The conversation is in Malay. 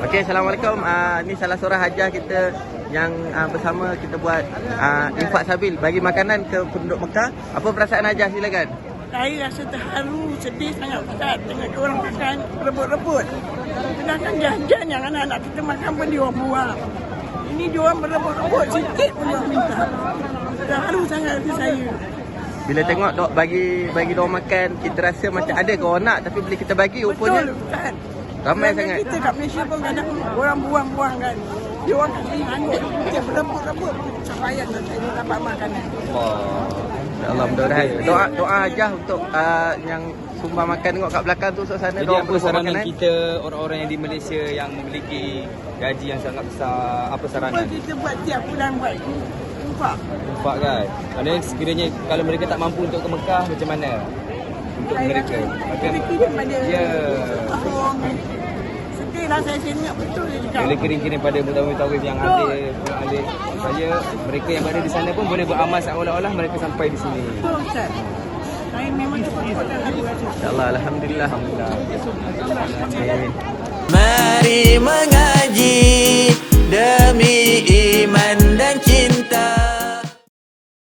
Okey, Assalamualaikum. Uh, ni salah seorang hajah kita yang uh, bersama kita buat uh, infak sabil bagi makanan ke penduduk Mekah. Apa perasaan hajah silakan? Saya rasa terharu, sedih sangat Ustaz Tengok orang makan rebut-rebut Sedangkan jajan yang anak-anak kita makan pun dia orang buang Ini dia orang berebut-rebut sikit pun dia orang minta Terharu sangat hati saya Bila tengok dok bagi bagi dia makan, kita rasa macam ada ke orang nak tapi bila kita bagi rupanya Betul Ustaz ramai Sedangkan sangat. Kita kat Malaysia pun kadang orang buang-buang kan Dia orang kat sini anggut Dia berebut-rebut Supaya tak saya dapat makanan Oh. Allah mudah-mudahan. Doa doa hajah untuk uh, yang sumbang makan tengok kat belakang tu sana Jadi dia apa saranan kita orang-orang yang di Malaysia yang memiliki gaji yang sangat besar apa Apa saranan? kita buat tiap bulan buat Nampak Nampak kan? Maknanya sekiranya kalau mereka tak mampu untuk ke Mekah macam mana? Untuk mereka. Maka daripada Ya. Allah. Lah saya saya ingat betul dia cakap. boleh kirim-kirim pada mutawif-mutawif yang Betul. ada pulang alik supaya mereka yang berada di sana pun boleh beramal seolah-olah mereka sampai di sini. Betul Ustaz. Saya memang cepat-cepat. InsyaAllah Alhamdulillah. Alhamdulillah. Amin. Mari mengaji